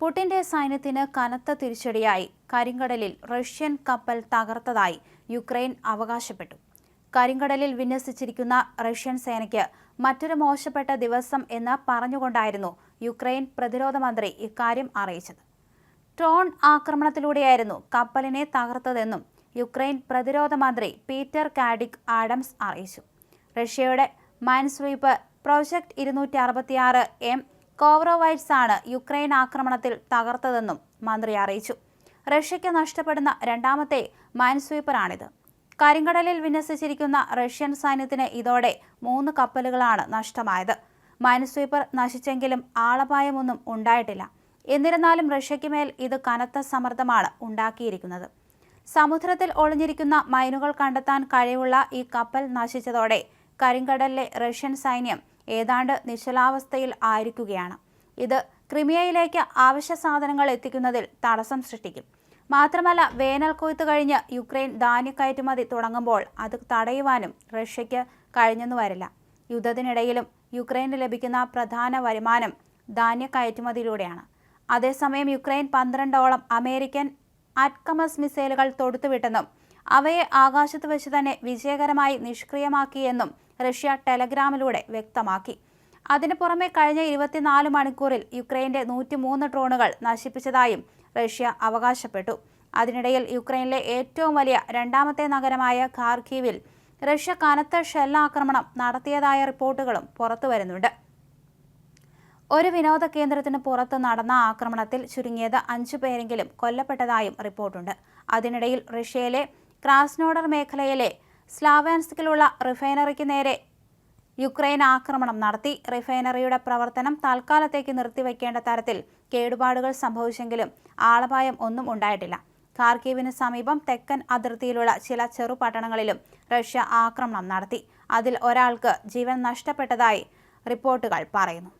പുടിന്റെ സൈന്യത്തിന് കനത്ത തിരിച്ചടിയായി. കരിങ്കടലിൽ റഷ്യൻ കപ്പൽ തകർത്തതായി യുക്രൈൻ അവകാശപ്പെട്ടു. കരിങ്കടലിൽ വിന്യസിച്ചിരിക്കുന്ന റഷ്യൻ സേനയ്ക്ക് മറ്റൊരു മോശപ്പെട്ട ദിവസം എന്ന് പറഞ്ഞുകൊണ്ടായിരുന്നു യുക്രൈൻ പ്രതിരോധ മന്ത്രി ഇക്കാര്യം അറിയിച്ചത്. ട്രോൺ ആക്രമണത്തിലൂടെയായിരുന്നു കപ്പലിനെ തകർത്തതെന്നും യുക്രൈൻ പ്രതിരോധ മന്ത്രി പീറ്റർ കാഡിക് ആഡംസ് അറിയിച്ചു. റഷ്യയുടെ മൈൻസ്വീപ്പ് പ്രോജക്ട് ഇരുന്നൂറ്റി അറുപത്തിയാറ് എം കോവറോവൈറ്റ്സ് ആണ് യുക്രൈൻ ആക്രമണത്തിൽ തകർത്തതെന്നും മന്ത്രി അറിയിച്ചു. റഷ്യയ്ക്ക് നഷ്ടപ്പെടുന്ന രണ്ടാമത്തെ മൈൻസ്വീപ്പറാണിത്. കരിങ്കടലിൽ വിന്യസിച്ചിരിക്കുന്ന റഷ്യൻ സൈന്യത്തിന് ഇതോടെ മൂന്ന് കപ്പലുകളാണ് നഷ്ടമായത്. മൈൻസ്വീപ്പർ നശിച്ചെങ്കിലും ആളപായമൊന്നും ഉണ്ടായിട്ടില്ല. എന്നിരുന്നാലും റഷ്യയ്ക്ക് മേൽ ഇത് കനത്ത സമ്മർദ്ദമാണ് ഉണ്ടാക്കിയിരിക്കുന്നത്. സമുദ്രത്തിൽ ഒളിഞ്ഞിരിക്കുന്ന മൈനുകൾ കണ്ടെത്താൻ കഴിവുള്ള ഈ കപ്പൽ നശിച്ചതോടെ കരിങ്കടലിലെ റഷ്യൻ സൈന്യം ഏതാണ്ട് നിശ്ചലാവസ്ഥയിൽ ആയിരിക്കുകയാണ്. ഇത് ക്രിമിയയിലേക്ക് ആവശ്യ സാധനങ്ങൾ എത്തിക്കുന്നതിൽ തടസ്സം സൃഷ്ടിക്കും. മാത്രമല്ല വേനൽ കൊയ്ത്ത് കഴിഞ്ഞ് യുക്രൈൻ ധാന്യ കയറ്റുമതി തുടങ്ങുമ്പോൾ അത് തടയുവാനും റഷ്യയ്ക്ക് കഴിഞ്ഞെന്നു വരില്ല. യുദ്ധത്തിനിടയിലും യുക്രൈന് ലഭിക്കുന്ന പ്രധാന വരുമാനം ധാന്യ കയറ്റുമതിയിലൂടെയാണ്. അതേസമയം യുക്രൈൻ പന്ത്രണ്ടോളം അമേരിക്കൻ അറ്റ്കമസ് മിസൈലുകൾ തൊടുത്തുവിട്ടെന്നും അവയെ ആകാശത്ത് വെച്ച് തന്നെ വിജയകരമായി നിഷ്ക്രിയമാക്കിയെന്നും റഷ്യ ടെലഗ്രാമിലൂടെ വ്യക്തമാക്കി. അതിനു പുറമെ കഴിഞ്ഞ ഇരുപത്തിനാല് മണിക്കൂറിൽ യുക്രൈന്റെ നൂറ്റിമൂന്ന് ഡ്രോണുകൾ നശിപ്പിച്ചതായും റഷ്യ അവകാശപ്പെട്ടു. അതിനിടയിൽ യുക്രൈനിലെ ഏറ്റവും വലിയ രണ്ടാമത്തെ നഗരമായ ഖാർഖീവിൽ റഷ്യ കനത്ത ഷെല്ലാക്രമണം നടത്തിയതായ റിപ്പോർട്ടുകളും പുറത്തുവരുന്നുണ്ട് ഒരു വിനോദ കേന്ദ്രത്തിന് പുറത്ത് നടന്ന ആക്രമണത്തിൽ ചുരുങ്ങിയത് അഞ്ചു പേരെങ്കിലും കൊല്ലപ്പെട്ടതായും റിപ്പോർട്ടുണ്ട്. അതിനിടയിൽ റഷ്യയിലെ ക്രാസ്നോഡർ മേഖലയിലെ സ്ലാവാൻസ്കിലുള്ള റിഫൈനറിക്ക് നേരെ യുക്രൈൻ ആക്രമണം നടത്തി. റിഫൈനറിയുടെ പ്രവർത്തനം തൽക്കാലത്തേക്ക് നിർത്തിവെക്കേണ്ട തരത്തിൽ കേടുപാടുകൾ സംഭവിച്ചെങ്കിലും ആളപായം ഒന്നും ഉണ്ടായിട്ടില്ല. ഖാർക്കീവിന് സമീപം തെക്കൻ അതിർത്തിയിലുള്ള ചില ചെറുപട്ടണങ്ങളിലും റഷ്യ ആക്രമണം നടത്തി. അതിൽ ഒരാൾക്ക് ജീവൻ നഷ്ടപ്പെട്ടതായി റിപ്പോർട്ടുകൾ പറയുന്നു.